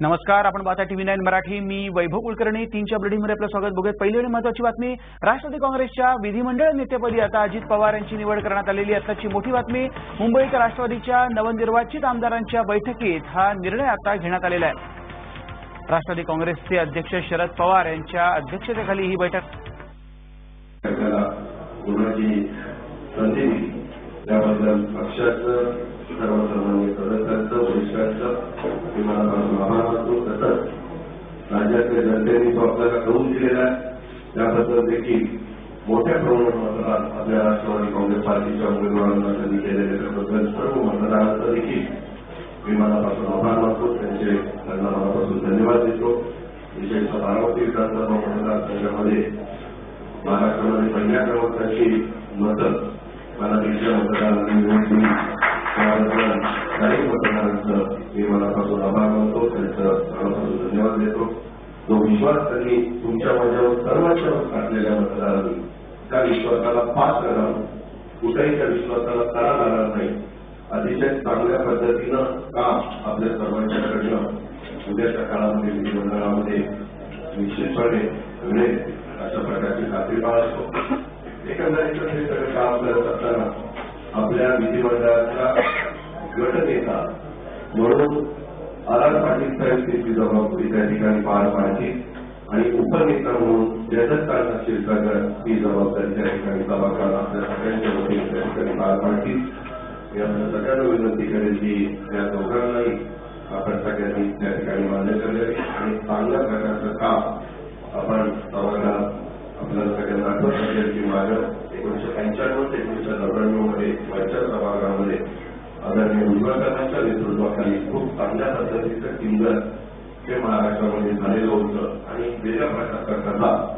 नमस्कार आपण पाहता टीव्ही नाईन मराठी. मी वैभव कुलकर्णी. तीनच्या बुलेटिनमध्ये आपलं स्वागत. बघूयात पहिली आणि महत्वाची बातमी. राष्ट्रवादी काँग्रेसच्या विधिमंडळ नेतेपदी आता अजित पवार यांची निवड करण्यात आलेली असल्याची आताची मोठी बातमी मुंबईत राष्ट्रवादीच्या नवनिर्वाचित आमदारांच्या बैठकीत हा निर्णय आता घेण्यात आलेला आहे. राष्ट्रवादी काँग्रेसचे अध्यक्ष शरद पवार यांच्या अध्यक्षतेखाली ही बैठक. त्याबद्दल पक्षाचं सर्वसामान्य सदस्यांचं वरिष्ठांचं मी मनापासून आभार मानतो तसंच राज्यातल्या जनतेने तो आपल्याला करून दिलेला आहे. त्याबद्दल देखील मोठ्या प्रमाणात मतदान आपल्या राष्ट्रवादी काँग्रेस पार्टीच्या उमेदवारांना त्यांनी केलेल्या त्याबद्दल सर्व मतदारांचं देखील मी मनापासून आभार मानतो. त्यांचे त्यांना मनापासून धन्यवाद देतो. विशेषतः बारामती विधानसभा मतदारसंघामध्ये महाराष्ट्रामध्ये पहिल्या क्रमांकाची मतं मनापेक्षा मतदारांनी जो विश्वास त्यांनी तुमच्या माझ्यावर सर्वांच्या टाकलेल्या मतदारांनी त्या विश्वासाला पात्र राहून कुठेही त्या विश्वासाला तडा लागणार नाही. अतिशय चांगल्या पद्धतीनं काम आपल्या सर्वांच्याकडनं उद्याच्या काळामध्ये विधिमंडळामध्ये निश्चितपणे मिळेल अशा प्रकारची खात्री बाळगतो. एकंदरीत हे सगळं काम करत असताना आपल्या विधिमंडळाच्या गटनेता म्हणून आर पाटील साहेब त्यांची जबाबदारी त्या ठिकाणी पार पाडली आणि उपनेता म्हणून जगत शिरसागर ही जबाबदारी त्या ठिकाणी सभागृहात आपल्या सगळ्यांच्या वतीने त्या ठिकाणी पार पाडतील. मी आपल्या सगळ्यांना विनंती करेल की या दोघांनाही आपण सगळ्यांनी त्या ठिकाणी मान्य करावे. आणि चांगल्या प्रकारचं काम आपण सभागृहात आपल्याला सगळ्यांना आठवत असेल की माझ्या एकोणीशे पंच्याण्णव ते एकोणीशे नव्याण्णवमध्ये वरच्या सभागृहामध्ये आदरणीय उद्योगांच्या नेतृत्वाखाली खूप चांगल्या पद्धतीचं टिंगर हे महाराष्ट्रामध्ये झालेलं होतं. आणि वेगळ्या प्रकारचा कथा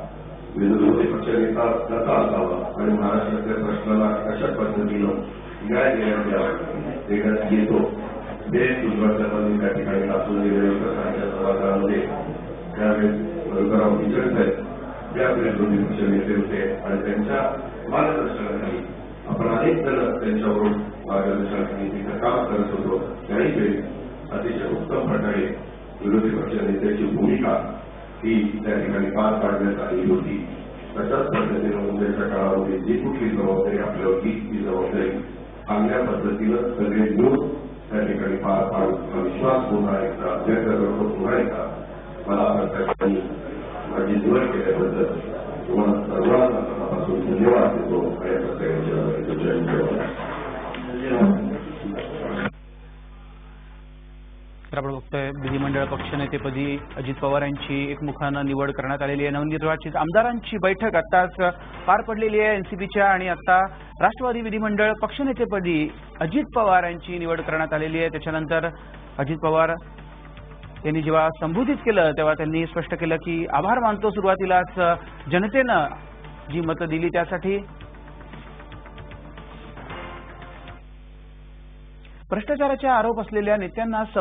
विरोधी पक्षनेता कसा असावा. आणि महाराष्ट्रातल्या प्रश्नाला कशा पद्धतीनं न्याय देण्यात यावा देण्यात येतो. हे उद्योगांच्या त्या ठिकाणी दाखवून दिलेले होतं. त्यांच्या सभागृहामध्ये त्यावेळेस मधुकरराव टिचड साहेब जे विरोधी पक्षनेते होते. आणि त्यांच्या मार्गदर्शनाखाली आपण अनेक जण त्यांच्यावरून मार्गदर्शनाखाली काम करत होतो. त्याही वेळी अतिशय उत्तम प्रकारे विरोधी पक्ष नेत्याची भूमिका ही त्या ठिकाणी पार पाडण्यात आली होती. तशाच पद्धतीनं उद्याच्या काळामध्ये जी कुठली जबाबदारी आपल्यावर ती जबाबदारी चांगल्या पद्धतीनं सगळे मिळून त्या ठिकाणी पार पाडू हा विश्वास पुन्हा एकदा व्यक्त करतो पुन्हा एकदा मला आपण त्या ठिकाणी माझी निवड केल्याबद्दल आपण बघतोय विधिमंडळ पक्षनेतेपदी अजित पवार यांची एकमुखानं निवड करण्यात आलेली आहे. नवनिर्वाचित आमदारांची बैठक आताच पार पडलेली आहे एनसीपीच्या आणि आता राष्ट्रवादी विधिमंडळ पक्षनेतेपदी अजित पवार यांची निवड करण्यात आलेली आहे. त्याच्यानंतर अजित पवार यांनी जेव्हा संबोधित केलं तेव्हा त्यांनी स्पष्ट केलं की आभार मानतो सुरुवातीलाच जनतेनं जी मतं दिली त्यासाठी. भ्रष्टाचाराचे आरोप असलेल्या नेत्यांना